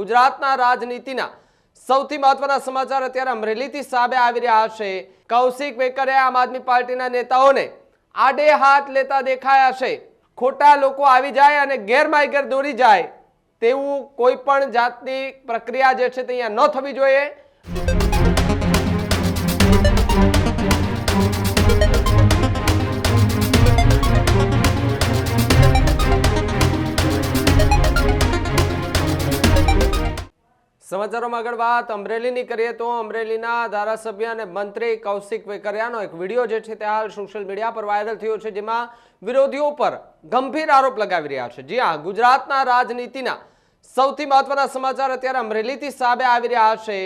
ગુજરાતના રાજનીતિના સૌથી મહત્વના સમાચાર અત્યારે અમરેલીથી સામે આવી રહ્યા છે. કૌશિક બેકરે આમ આદમી પાર્ટીના નેતાઓને આડે હાથ લેતા દેખાયા છે. ખોટા લોકો આવી જાય અને ગેરમાર્ગે દોરી જાય. તેવું કોઈ પણ જાતની પ્રક્રિયા જે છે તે અહીંયા ન થવી જોઈએ. સમાચારોમાં આગળ વાત, અમરેલીની કરીએ તો અમરેલીના ધારાસભ્ય અને મંત્રી કૌશિક વેકરિયાનો એક વીડિયો જે છે તે હાલ સોશિયલ મીડિયા પર વાયરલ થયો છે, જેમાં વિરોધીઓ પર ગંભીર આરોપ લગાવી રહ્યા છે. જી હા, ગુજરાતના રાજનીતિના સૌથી મહત્વના સમાચાર અત્યારે અમરેલીથી સામે આવી રહ્યા છે.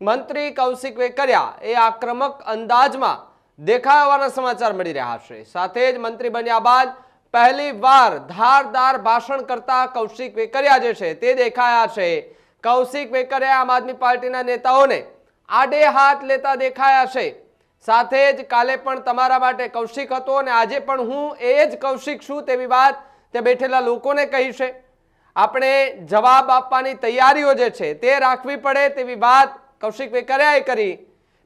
મંત્રી કૌશિક વેકરિયા એ આક્રમક અંદાજમાં દેખાવાના સમાચાર મળી રહ્યા છે. સાથે જ મંત્રી બન્યા બાદ પહેલી વાર ધારદાર ભાષણ કરતા કૌશિક વેકરિયા જે છે તે દેખાયા છે. કૌશિક વેકરે આમ આદમી પાર્ટીના નેતાઓને આડે હાથ લેતા દેખાયા છે. સાથે જ કાલે પણ તમારા માટે કૌશિક હતો અને આજે પણ હું એ જ કૌશિક છું તેવી વાત તે બેઠેલા લોકોને કહી છે. આપણે જવાબ આપવાની તૈયારીઓ જે છે તે રાખવી પડે તેવી વાત કૌશિક વેકરિયાએ કરી.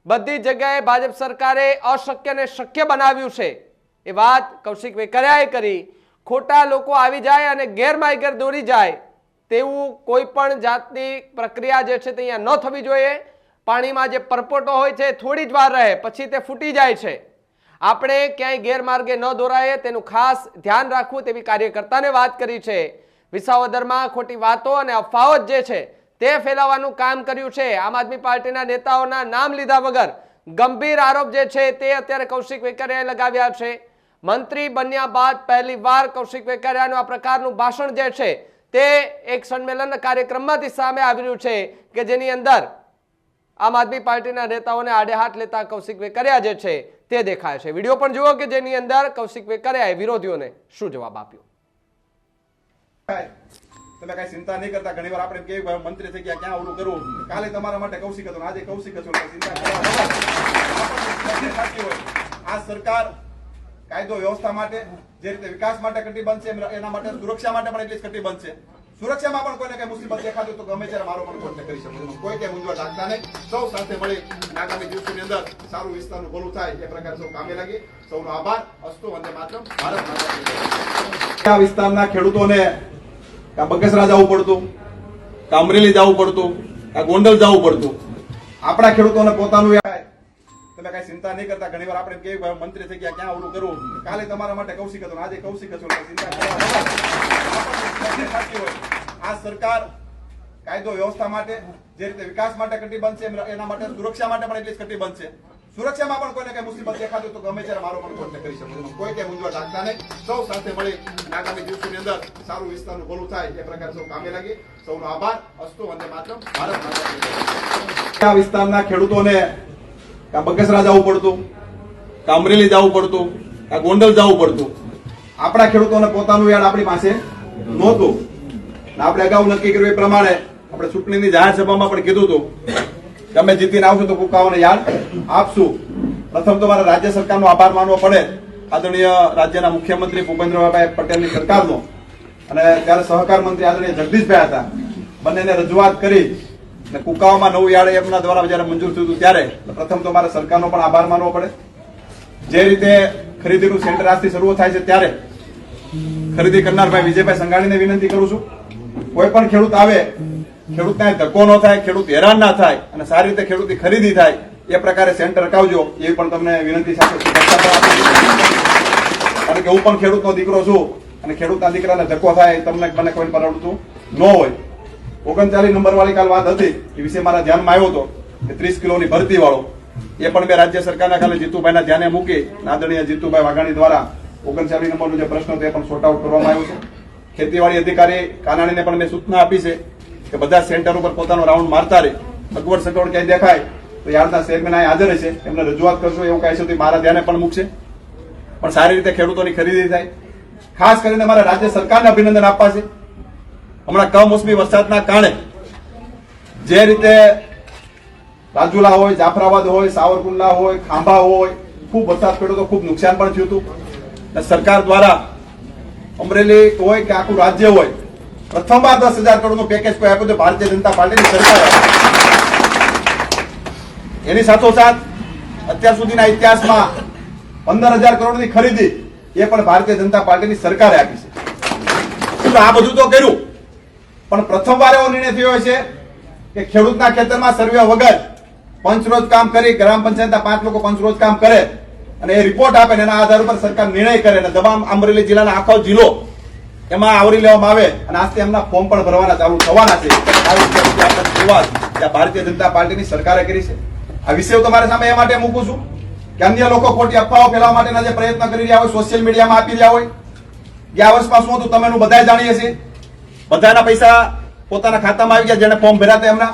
બધી જગ્યાએ ભાજપ સરકારે અશક્યને શક્ય બનાવ્યું છે. એ વાત કૌશિક વેકરિયાએ કરી. ખોટા લોકો આવી જાય અને ગેરમાર્ગે દોરી જાય. તેવું કોઈ પણ જાતની પ્રક્રિયા જે છે તે અહીંયા ન થવી જોઈએ. પાણીમાં જે પરપોટો હોય છે થોડી જ વાર રહે, પછી તે ફૂટી જાય છે. આપણે ક્યાંય ગેરમાર્ગે ન દોરાય, તેનું ખાસ ધ્યાન રાખવું તેવી કાર્યકર્તાને વાત કરી છે. વિસાવદરમાં ખોટી વાતો અને અફવાઓ જે છે તે ફેલાવવાનું કામ કર્યું છે. આમ આદમી પાર્ટીના નેતાઓના નામ લીધા વગર ગંભીર આરોપ જે છે તે અત્યારે કૌશિક વેકરિયાએ લગાવ્યા છે. મંત્રી બન્યા બાદ પહેલી વાર કૌશિક વેકરિયાનું આ પ્રકારનું ભાષણ જે છે તે એક સંમેલન કાર્યક્રમમાંથી સામે આવ્યું છે કે જેની અંદર આમ આદમી પાર્ટીના નેતાઓને આડે હાથ લેતા કૌશિક વેકરિયા જે છે તે દેખાય છે. વીડિયો પણ જુઓ કે જેની અંદર કૌશિક વેકરિયાએ વિરોધીઓને શું જવાબ આપ્યો. તમે કઈ ચિંતા નહીં કરતા. ઘણી વાર આપણે કે મંત્રી થઈ ગયા, ક્યાં ઓલું કરવું? કાલે તમારા માટે કૌશિક હતો આજે કૌશિક હતો. આ સરકાર કાયદો વ્યવસ્થા માટે જે રીતે વિકાસ માટે કટિબંધ છે એના માટે સુરક્ષા માટે પણ એટલી જ કટિબંધ છે. સુરક્ષામાં પણ કોઈને કઈ મુસીબત દેખાતું તો ગમે ત્યારે મારો પણ કોન્ટેક્ટ કરી શકો. કોઈ કઈ મૂંઝવણ રાખતા નહીં. સૌ સાથે મળી આગામી દિવસોની અંદર સારું વિસ્તારનું ભલું થાય એ પ્રકારે સૌ કામે લાગી. સૌનો આભાર. અસ્તુ, વંદે માતરમ. ભારત. આ વિસ્તારના ખેડૂતોને કાં બગસરા જવું પડતું, કાં અમરેલી જવું પડતું, કાં ગોંડલ જવું પડતું. આપણા ખેડૂતોને પોતાનું કઈ ચિંતા નહીં કરતા. ઘણી વાર આપણે કે મંત્રી થઈ ગયા, ક્યાં ઓલું કરવું? કાલે તમારા માટે કૌશિક હતો આજે કૌશિક હતો. ચિંતા આ સરકાર કાયદો વ્યવસ્થા માટે, જે રીતે વિકાસ માટે કટિબંધ છે એના માટે સુરક્ષા માટે પણ એટલી જ કટિબંધ છે. સુરક્ષામાં પણ કોઈને કઈ મુસીબત દેખાતું તો ગમે ત્યારે મારો પણ કોન્ટેક્ટ કરી શકો. કોઈ કઈ મૂંઝવણ રાખતા નહીં. સૌ સાથે મળી આગામી દિવસોની અંદર સારું વિસ્તારનું ભલું થાય એ પ્રકારે સૌ કામે લાગી. સૌનો આભાર. અસ્તુ, વંદે માતરમ. ભારત આ વિસ્તારના ખેડૂતોને કાં બગસરા જવું પડતું, કાં અમરેલી જવું પડતું, કાં ગોંડલ જવું પડતું. આપણા ખેડૂતોને પોતાનું યાદ આપણી પાસે નહોતું. આપણે અગાઉ નક્કી કર્યું એ પ્રમાણે આપણે ચૂંટણીની જાહેર સભામાં પણ કીધું હતું અમે જીતીને આવશું તો કુકાઓને યાદ આપશું. પ્રથમ તો મારે રાજ્ય સરકારનો આભાર માનવો પડે. આદરણીય રાજ્યના મુખ્યમંત્રી ભૂપેન્દ્રભાઈ પટેલની સરકારનો. અને ત્યારે સહકાર મંત્રી આદરણીય જગદીશભાઈ હતા. બંનેને રજૂઆત કરી અને કુકાઓમાં નવું યાર્ડ એમના દ્વારા જયારે મંજૂર થયું હતું ત્યારે પ્રથમ તો મારે સરકારનો પણ આભાર માનવો પડે. જે રીતે ખરીદીનું સેન્ટર આજથી શરૂ થાય છે ત્યારે ખરીદી કરનાર ભાઈ વિજયભાઈ સંઘાણીને વિનંતી કરું છું. કોઈ પણ ખેડૂત આવે, ખેડૂતને ધક્કો ન થાય, ખેડૂત હેરાન ના થાય અને સારી રીતે ખેડૂતની ખરીદી થાય, એ પ્રકારે સેન્ટર રખાવજો એવી પણ તમને વિનંતી સાથે. કારણ કે હું પણ ખેડૂતનો દીકરો છું અને ખેડૂતના દીકરાને ધક્કો થાય તમને મને કોઈ પરવડતું ન હોય. ઓગણચાલીસ નંબર વાળી કાલ વાત હતી, એ વિશે મારા ધ્યાનમાં આવ્યો હતો, કે ત્રીસ કિલોની ભરતી વાળો એ પણ મેં રાજ્ય સરકારના ખાલી જીતુભાઈના ધ્યાને મૂકી આદરણીય જીતુભાઈ વાઘાણી દ્વારા ઓગણચાલીસ નંબરનો જે પ્રશ્ન હતો એ પણ સોર્ટ આઉટ કરવામાં આવ્યો છે. ખેતીવાડી અધિકારી કાનાણીને પણ મેં સૂચના આપી છે, કે બધા સેન્ટર ઉપર પોતાનો રાઉન્ડ મારતા રહે. અગવડ સગવડ ક્યાંય દેખાય, તો યાર્ડના ચેરમેન અહીં હાજર છે એમને રજૂઆત કરશો, એવું કહે છે મારા ધ્યાને પણ મૂકશે. પણ સારી રીતે ખેડૂતોની ખરીદી થાય. ખાસ કરીને મારા રાજ્ય સરકારને અભિનંદન આપવા છે. હમણાં કમોસમી વરસાદના કારણે જે રીતે રાજુલા હોય, જાફરાબાદ હોય, સાવરકુંડલા હોય, ખાંભા હોય, ખૂબ વરસાદ પડ્યો તો ખૂબ નુકસાન પણ થયું હતું. સરકાર દ્વારા અમરેલી હોય કે આખું રાજ્ય હોય, પ્રથમવાર દસ હજાર કરોડનું પેકેજ કોઈ આપ્યું તો ભારતીય જનતા પાર્ટીની સરકાર. એની સાથોસાથ અત્યાર સુધીના ઇતિહાસમાં પંદર હજાર કરોડની ખરીદી એ પણ ભારતીય જનતા પાર્ટીની સરકારે આપી છે. આ બધું તો કર્યું. પણ પ્રથમવાર એવો નિર્ણય થયો છે કે ખેડૂતના ખેતરમાં સર્વે વગર પંચરોજ કામ કરી ગ્રામ પંચાયતના પાંચ લોકો પંચરોજ કામ કરે અને એ રિપોર્ટ આપે એના આધાર ઉપર સરકાર નિર્ણય કરે અને તમામ અમરેલી જિલ્લાના આખો જિલ્લો એમાં આવરી લેવામાં આવે અને આજથી એમના ફોર્મ પણ ભરવાના ચાલુ થવાના છે. ભારતીય જનતા પાર્ટીની સરકારે કરી છે. આ વિષય તમારા સામે એ માટે મૂકું છું કે અન્ય લોકો ખોટી અફવાઓ ફેલાવવા માટેના જે પ્રયત્ન કરી રહ્યા હોય સોશિયલ મીડિયામાં આપી રહ્યા હોય, ગયા વર્ષમાં શું હતું, તમે બધા જાણીએ છીએ. બધાના પૈસા પોતાના ખાતામાં આવી ગયા જેને ફોર્મ ભર્યા હતા એમના.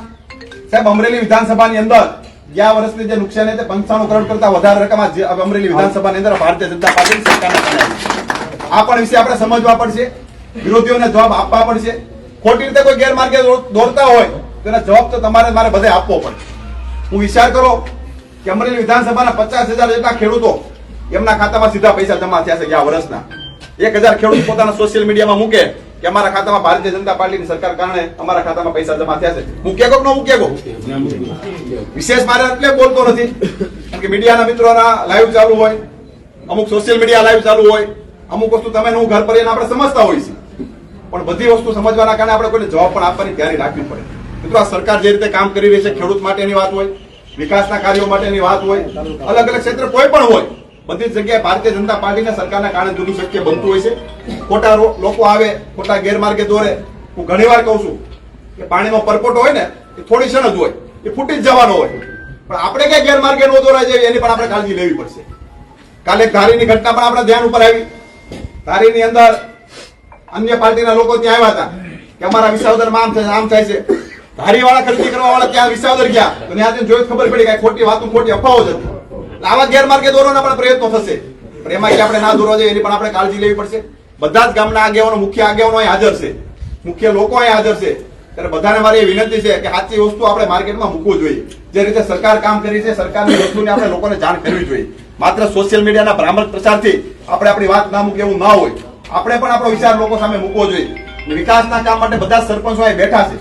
સાહેબ અમરેલી વિધાનસભાની અંદર ગયા વર્ષની જે નુકસાન છે પંચાણું કરોડ કરતા વધારે રકમ અમરેલી વિધાનસભાની અંદર ભારતીય જનતા પાર્ટી સરકારને. આ પણ વિશે આપણે સમજવા પડશે વિરોધીઓને જવાબ આપવા પડશે. ખોટી રીતે કોઈ ગેરમાર્ગે દોરતા હોય તો એનો જવાબ તો તમારે મારે બધે આપવો પડે. હું વિચાર કરો કે અમરેલી વિધાનસભાના પચાસ હજાર જેટલા ખેડૂતો એમના ખાતામાં સીધા પૈસા જમા થયા છે ગયા વર્ષના. એક હજાર ખેડૂત પોતાના સોશિયલ મીડિયામાં મૂકે કે અમારા ખાતામાં ભારતીય જનતા પાર્ટીની સરકાર કારણે અમારા ખાતામાં પૈસા જમા થયા છે. મૂકે કો કે ન મૂકે કો વિશેષ મારે એટલે બોલતો નથી. કારણ કે મીડિયાના મિત્રોના લાઈવ ચાલુ હોય, અમુક સોશિયલ મીડિયા લાઈવ ચાલુ હોય, અમુક વસ્તુ તમે હું ઘર પર આપણે સમજતા હોઈએ છીએ. પણ બધી વસ્તુ સમજવાના કારણે આપણે કોઈને જવાબ પણ આપવાની તૈયારી રાખવી પડે. મિત્રો, આ સરકાર જે રીતે કામ કરી રહી છે, ખેડૂત માટેની વાત હોય, વિકાસના કાર્યો માટેની વાત હોય અલગ અલગ ક્ષેત્ર કોઈ પણ હોય બધી જગ્યાએ ભારતીય જનતા પાર્ટીના સરકારના કારણે જુદું શક્ય બનતું હોય છે. ખોટા લોકો આવે, ખોટા ગેરમાર્ગે દોરે. હું ઘણી વાર કહું છું કે પાણીમાં પરપોટો હોય ને, એ થોડી ક્ષણ જ હોય. એ ફૂટી જ જવાનો હોય. પણ આપણે ક્યાં ગેરમાર્ગે ન દોરાય જાય એની પણ આપણે કાળજી લેવી પડશે. કાલે ધારીની ઘટના પણ આપણા ધ્યાન ઉપર આવી. ધારીની અંદર અન્ય પાર્ટીના લોકો ત્યાં આવ્યા હતા કે અમારા વિસાવદરમાં આમ થાય આમ થાય છે. ધારી વાળા ખરીદી કરવા વાળા ત્યાં વિસાવદર ગયા. ત્યાં જઈને જોયું ખબર પડી કે ખોટી વાતો, ખોટી અફવાઓ જ હતી. આવા ગેરમાર્ગે દોરવાના પણ પ્રયત્નો થશે. પણ એમાં આપણે ના દોરવા જોઈએ એની પણ આપણે કાળજી લેવી પડશે. બધા જ ગામના આગેવાનો, મુખ્ય આગેવાનો અહીં હાજર છે. મુખ્ય લોકો અહીં હાજર છે. ત્યારે બધાને મારી એ વિનંતી છે કે સાચી વસ્તુ આપણે માર્કેટમાં મૂકવું જોઈએ. જે રીતે સરકાર કામ કરી છે, સરકારની વસ્તુની આપણે લોકોને જાણ કરવી જોઈએ. માત્ર સોશિયલ મીડિયાના ભ્રામક પ્રચારથી આપણે આપણી વાત ના મૂકે એવું ના હોય. આપણે પણ આપણો વિચાર લોકો સામે મૂકવો જોઈએ. વિકાસના કામ માટે બધા સરપંચો અહીં બેઠા છે.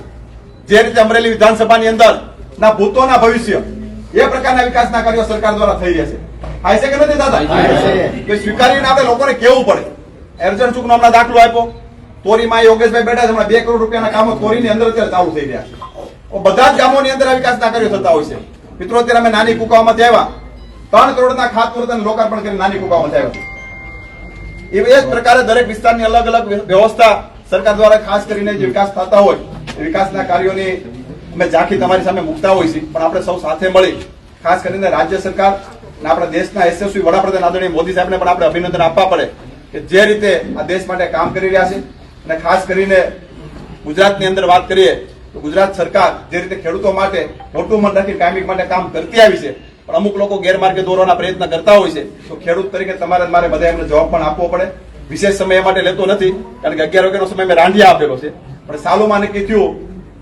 જે રીતે અમરેલી વિધાનસભાની અંદર ના ભૂતોના ભવિષ્ય એ પ્રકારના વિકાસના કાર્યો સરકાર દ્વારા થઈ રહ્યા છે. થાય છે કે નથી દાદા? કે સ્વીકારીને આપણે લોકોને કેવું પડે? એરજણ ચૂકનો હમણાં દાખલો આપ્યો. તોરીમાં યોગેશભાઈ બેઠા છે હમણાં બે કરોડ રૂપિયાના કામો તોરીની અંદર અત્યારે ચાલુ થઈ રહ્યા છે. બધા જ ગામોની અંદર આ વિકાસના કાર્યો થતા હોય છે. મિત્રો અત્યારે અમે નાની કુકાઓમાંથી આવ્યા. ત્રણ કરોડના ખાતમુહૂર્ત અને લોકાર્પણ કરી નાની કુકાઓમાંથી આવ્યા એ જ પ્રકારે દરેક વિસ્તારની અલગ અલગ વ્યવસ્થા સરકાર દ્વારા ખાસ કરીને જે વિકાસ થતા હોય વિકાસના કાર્યોની અમે ઝાંખી તમારી સામે મૂકતા હોય છે, પણ આપણે સૌ સાથે મળી, ખાસ કરીને રાજ્ય સરકાર અને આપણા દેશના યશસ્વી વડાપ્રધાન આદરણીય મોદી સાહેબને પણ આપણે અભિનંદન આપવા પડે કે જે રીતે આ દેશ માટે કામ કરી રહ્યા છે. અને ખાસ કરીને ગુજરાતની અંદર વાત કરીએ, તો ગુજરાત સરકાર જે રીતે ખેડૂતો માટે મોટું મન રાખી કાયમી માટે કામ કરતી આવી છે, પણ અમુક લોકો ગેરમાર્ગે દોરવાના પ્રયત્ન કરતા હોય છે. તો ખેડૂત તરીકે તમારે મારે બધા એમને જવાબ પણ આપવો પડે. વિશેષ સમય માટે લેતો નથી, કારણ કે અગિયાર વાગ્યાનો સમય મેં રાંધિયા આપેલો છે. પણ સાલુમાં નક્કી થયું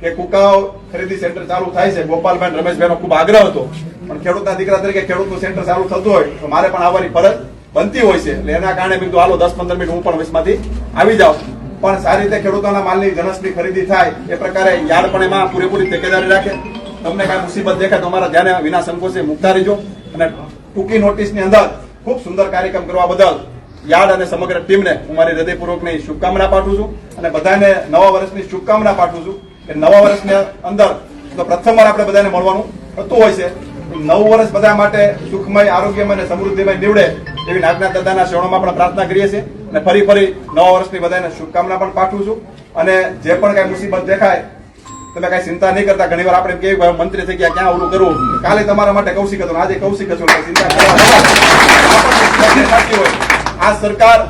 કે કુકાઓ ખરીદી સેન્ટર ચાલુ થાય છે. ગોપાલભાઈ રમેશભાઈનો ખૂબ આગ્રહ હતો. પણ ખેડૂતના દીકરા તરીકે ખેડૂતનું સેન્ટર ચાલુ થતું હોય તો મારે પણ આવવાની ફરજ બનતી હોય છે. એટલે એના કારણે બીજું હાલો, દસ પંદર મિનિટ હું પણ વચમાંથી આવી જાઉં. પણ સારી રીતે ખેડૂતોના માલની જનસની ખરીદી થાય એ પ્રકારે યાર્ડ પણ એમાં પૂરેપૂરી તકેદારી રાખે. તમને કાંઈ મુસીબત દેખાય તો અમારા ધ્યાને વિના સંકોચે મુકતા રહેજો. અને ટૂંકી નોટિસની અંદર ખૂબ સુંદર કાર્યક્રમ કરવા બદલ યાર્ડ અને સમગ્ર ટીમને હું મારી હૃદયપૂર્વકની શુભકામના પાઠવું છું. અને બધાને નવા વર્ષની શુભકામના પાઠવું છું. કે નવા વર્ષની અંદર તો પ્રથમવાર આપણે બધાને મળવાનું થતું હોય છે. નવું વર્ષ બધા માટે સુખમય, આરોગ્યમય અને સમૃદ્ધિમય નીવડે એવી નાગના દાદાના શરણોમાં પણ પ્રાર્થના કરીએ છીએ અને ફરી ફરી નવા વર્ષની બધાને શુભકામના પણ પાઠવું છું. અને જે પણ કઈ મુસીબત દેખાય, તમે કઈ ચિંતા નહીં કરતા. ઘણી વાર આપણે કે મંત્રી થઈ ગયા, ક્યાં ઓલું કરવું? કાલે તમારા માટે કૌશિક હતું, આજે કૌશિક હતું ચિંતા. આ સરકાર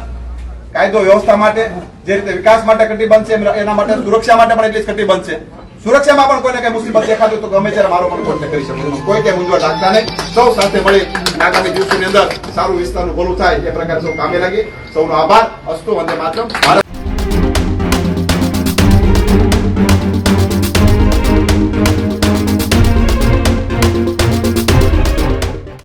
કાયદો વ્યવસ્થા માટે જે રીતે વિકાસ માટે કટિબંધ છે એના માટે સુરક્ષા માટે પણ એટલી જ કટિબંધ છે. સુરક્ષામાં પણ કોઈને કઈ મુસીબત દેખાતું તો ગમે ત્યારે મારો પણ કોન્ટેક્ટ કરી શકું કોઈ કઈ મૂંઝવણ રાખતા નહીં. સૌ સાથે મળી આગામી દિવસોની અંદર સારું વિસ્તારનું ભલું થાય એ પ્રકારે સૌ કામે લાગી. સૌનો આભાર. અસ્તુ, વંદે ભારત